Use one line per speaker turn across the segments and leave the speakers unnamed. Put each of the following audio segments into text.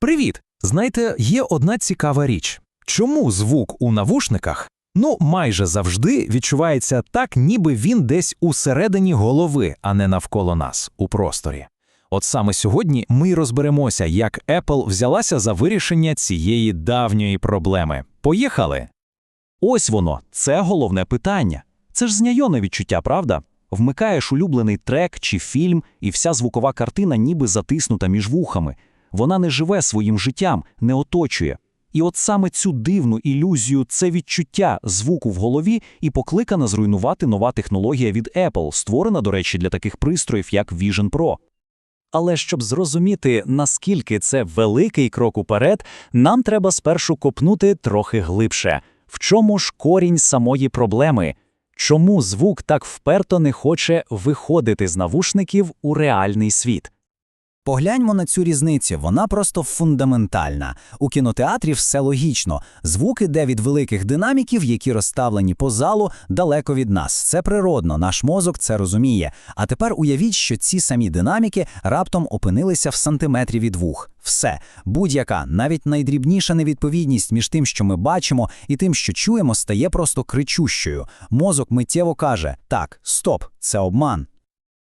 Привіт! Знаєте, є одна цікава річ. Чому звук у навушниках, ну, майже завжди відчувається так, ніби він десь усередині голови, а не навколо нас, у просторі. От саме сьогодні ми розберемося, як Apple взялася за вирішення цієї давньої проблеми. Поїхали!
Ось воно, це головне питання. Це ж знайоме відчуття, правда? Вмикаєш улюблений трек чи фільм, і вся звукова картина ніби затиснута між вухами. Вона не живе своїм життям, не оточує. І от саме цю дивну ілюзію, це відчуття звуку в голові і покликана зруйнувати нова технологія від Apple, створена, до речі, для таких пристроїв, як Vision Pro. Але щоб зрозуміти, наскільки це великий крок уперед, нам треба спершу копнути трохи глибше. В чому ж корінь самої проблеми? Чому звук так вперто не хоче виходити з навушників у реальний світ?
Погляньмо на цю різницю, вона просто фундаментальна. У кінотеатрі все логічно. Звук іде від великих динаміків, які розставлені по залу далеко від нас. Це природно, наш мозок це розуміє. А тепер уявіть, що ці самі динаміки раптом опинилися в сантиметрі від вух. Все, будь-яка, навіть найдрібніша невідповідність між тим, що ми бачимо, і тим, що чуємо, стає просто кричущою. Мозок миттєво каже: так, стоп, це обман.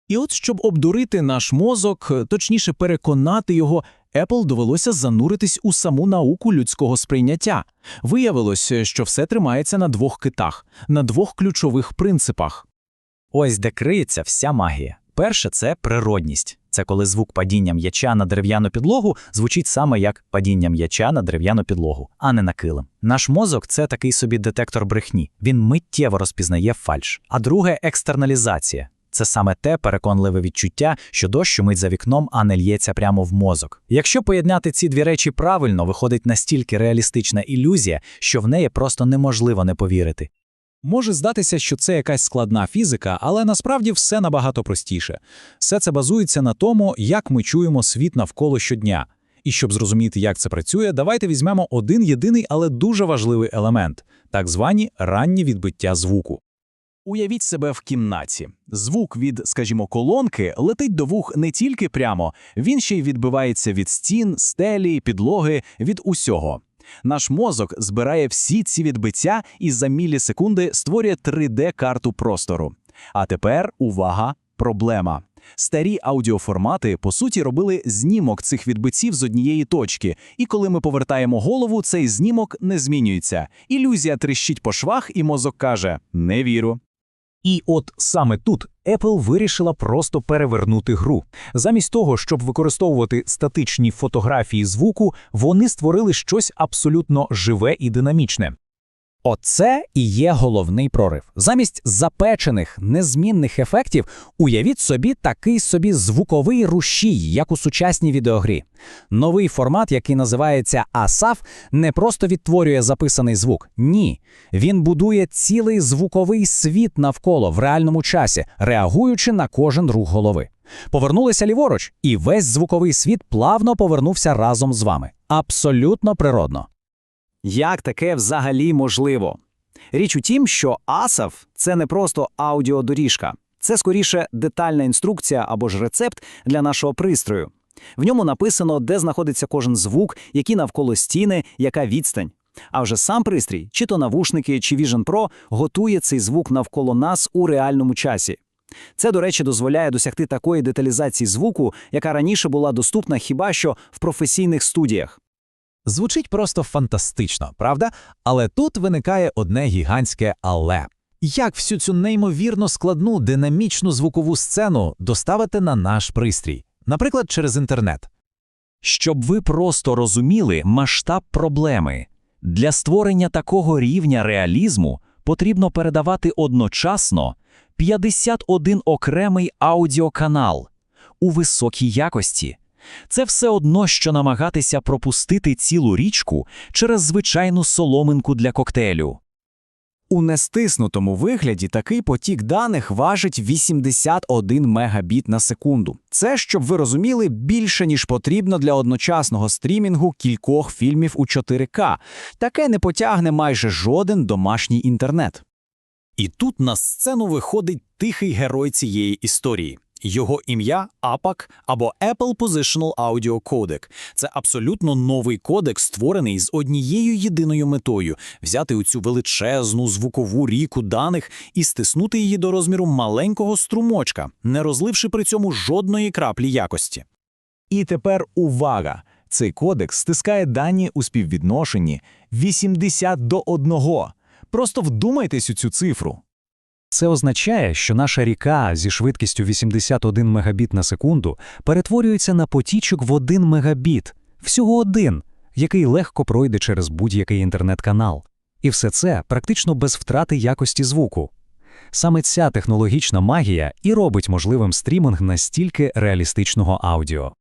І от щоб обдурити наш мозок, точніше переконати його, Apple довелося зануритись у саму науку людського сприйняття. Виявилось, що все тримається на двох китах, на двох ключових принципах.
Ось де криється вся магія. Перше це природність. Це коли звук падіння м'яча на дерев'яну підлогу звучить саме як падіння м'яча на дерев'яну підлогу, а не на килим. Наш мозок це такий собі детектор брехні. Він миттєво розпізнає фальш. А друге екстерналізація. Це саме те переконливе відчуття, що дощ шумить за вікном, а не лється прямо в мозок. Якщо поєднати ці дві речі правильно, виходить настільки реалістична ілюзія, що в неї просто неможливо не повірити.
Може здатися, що це якась складна фізика, але насправді все набагато простіше. Все це базується на тому, як ми чуємо світ навколо щодня. І щоб зрозуміти, як це працює, давайте візьмемо один єдиний, але дуже важливий елемент так звані ранні відбиття звуку.
Уявіть себе в кімнаті. Звук від, скажімо, колонки летить до вух не тільки прямо, він ще й відбивається від стін, стелі, підлоги, від усього. Наш мозок збирає всі ці відбиття і за мілісекунди створює 3D-карту простору. А тепер увага, проблема. Старі аудіоформати, по суті, робили знімок цих відбиттів з однієї точки, і коли ми повертаємо голову, цей знімок не змінюється. Ілюзія тріщить по швах, і мозок каже: не вірю.
І от саме тут Apple вирішила просто перевернути гру. Замість того, щоб використовувати статичні фотографії звуку, вони створили щось абсолютно живе і динамічне.
Оце і є головний прорив. Замість запечених незмінних ефектів уявіть собі такий собі звуковий рушій, як у сучасній відеогрі. Новий формат, який називається ASAF, не просто відтворює записаний звук. Ні. Він будує цілий звуковий світ навколо в реальному часі, реагуючи на кожен рух голови. Повернулися ліворуч, і весь звуковий світ плавно повернувся разом з вами. Абсолютно природно.
Як таке взагалі можливо? Річ у тім, що ASAF – це не просто аудіодоріжка, це скоріше детальна інструкція або ж рецепт для нашого пристрою. В ньому написано, де знаходиться кожен звук, які навколо стіни, яка відстань. А вже сам пристрій, чи то навушники, чи Vision Pro, готує цей звук навколо нас у реальному часі. Це, до речі, дозволяє досягти такої деталізації звуку, яка раніше була доступна хіба що в професійних студіях.
Звучить просто фантастично, правда? Але тут виникає одне гігантське але. Як всю цю неймовірно складну динамічну звукову сцену доставити на наш пристрій, наприклад, через інтернет?
Щоб ви просто розуміли масштаб проблеми, для створення такого рівня реалізму потрібно передавати одночасно 51 окремий аудіоканал у високій якості. Це все одно, що намагатися пропустити цілу річку через звичайну соломинку для коктейлю.
У нестиснутому вигляді такий потік даних важить 81 мегабіт на секунду. Це, щоб ви розуміли, більше ніж потрібно для одночасного стрімінгу кількох фільмів у 4К. Таке не потягне майже жоден домашній інтернет.
І тут на сцену виходить тихий герой цієї історії Його ім'я APAC або Apple Positional Audio Codec. Це абсолютно новий кодек, створений з однією єдиною метою взяти оцю величезну звукову ріку даних і стиснути її до розміру маленького струмочка, не розливши при цьому жодної краплі якості.
І тепер увага! Цей кодекс стискає дані у співвідношенні 80 до 1. Просто вдумайтесь у цю цифру.
Це означає, що наша ріка зі швидкістю 81 мегабіт на секунду перетворюється на потічок в 1 мегабіт, всього один, який легко пройде через будь-який інтернет-канал. І все це практично без втрати якості звуку. Саме ця технологічна магія і робить можливим стріминг настільки реалістичного аудіо.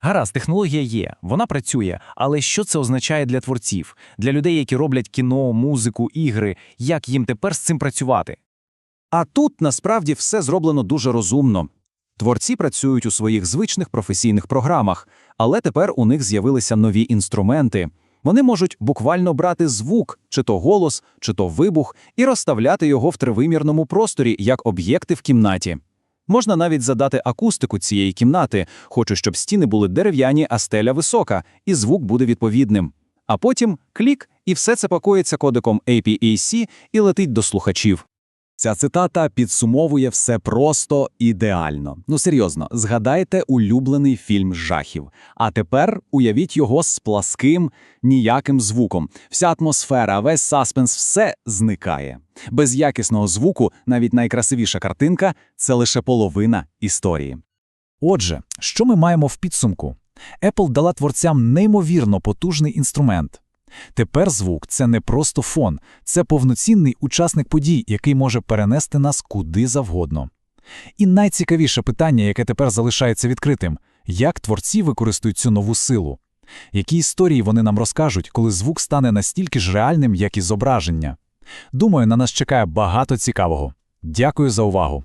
Гаразд, технологія є, вона працює, але що це означає для творців, для людей, які роблять кіно, музику, ігри, як їм тепер з цим працювати?
А тут насправді все зроблено дуже розумно. Творці працюють у своїх звичних професійних програмах, але тепер у них з'явилися нові інструменти. Вони можуть буквально брати звук, чи то голос, чи то вибух, і розставляти його в тривимірному просторі як об'єкти в кімнаті. Можна навіть задати акустику цієї кімнати, хочу, щоб стіни були дерев'яні, а стеля висока, і звук буде відповідним. А потім клік, і все це пакується кодеком APAC і летить до слухачів. Ця цитата підсумовує все просто ідеально. Ну серйозно, згадайте улюблений фільм жахів. А тепер уявіть його з пласким, ніяким звуком. Вся атмосфера, весь саспенс, все зникає. Без якісного звуку навіть найкрасивіша картинка це лише половина історії.
Отже, що ми маємо в підсумку? Apple дала творцям неймовірно потужний інструмент. Тепер звук це не просто фон, це повноцінний учасник подій, який може перенести нас куди завгодно. І найцікавіше питання, яке тепер залишається відкритим: як творці використають цю нову силу? Які історії вони нам розкажуть, коли звук стане настільки ж реальним, як і зображення? Думаю, на нас чекає багато цікавого. Дякую за увагу.